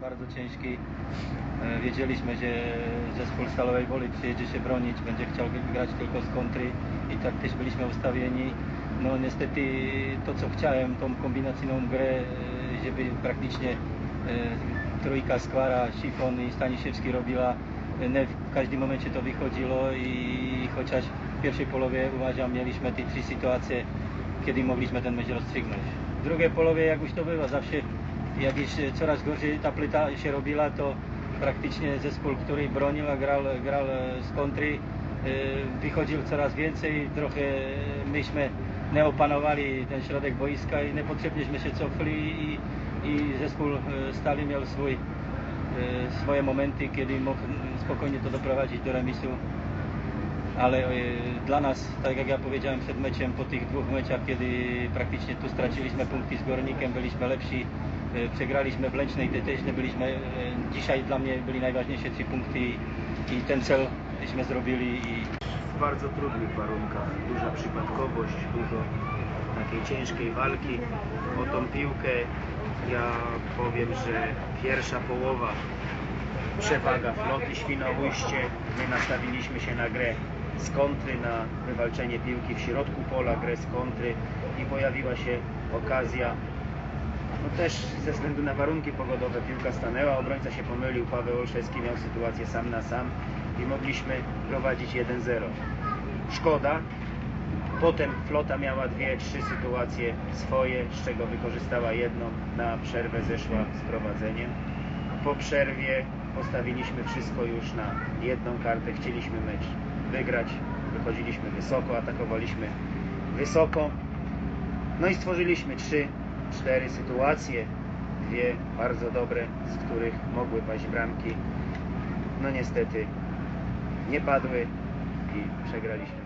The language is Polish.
bardzo ciężki. E, Wiedzieliśmy, że zespół Stalowej Woli przyjedzie się bronić, będzie chciał grać tylko z kontry i tak też byliśmy ustawieni. No niestety to co chciałem, tą kombinacyjną grę, e, żeby praktycznie e, trójka Skwara, Sifon i Staniszewski robiła, nie w każdym momencie to wychodziło i chociaż w pierwszej połowie uważam mieliśmy te trzy sytuacje, kiedy mogliśmy ten mecz rozstrzygnąć. W drugiej połowie jak już to było, zawsze jak już e, coraz gorzej ta płyta się robiła, to praktycznie zespół, który bronił, a grał, grał e, z kontry, e, wychodził coraz więcej, trochę myśmy nie opanowali ten środek boiska i niepotrzebnieśmy się cofli i, i zespół Stali miał swój, swoje momenty, kiedy mógł spokojnie to doprowadzić do remisu. Ale dla nas, tak jak ja powiedziałem przed meczem, po tych dwóch meczach, kiedy praktycznie tu straciliśmy punkty z Górnikiem, byliśmy lepsi, przegraliśmy w Lęcznej, nie byliśmy, e, dzisiaj dla mnie byli najważniejsze trzy punkty i, i ten cel żeśmy zrobili i w bardzo trudnych warunkach. Duża przypadkowość, dużo takiej ciężkiej walki o tą piłkę. Ja powiem, że pierwsza połowa przewaga floty Świnoujście. My nastawiliśmy się na grę z kontry, na wywalczenie piłki w środku pola, grę z kontry i pojawiła się okazja no też ze względu na warunki pogodowe piłka stanęła, obrońca się pomylił, Paweł Olszewski miał sytuację sam na sam i mogliśmy prowadzić 1-0. Szkoda. Potem flota miała dwie, trzy sytuacje swoje, z czego wykorzystała jedną, na przerwę zeszła z prowadzeniem. Po przerwie postawiliśmy wszystko już na jedną kartę, chcieliśmy mecz wygrać, wychodziliśmy wysoko, atakowaliśmy wysoko, no i stworzyliśmy trzy, cztery sytuacje, dwie bardzo dobre, z których mogły paść bramki. No niestety nie padły i przegraliśmy.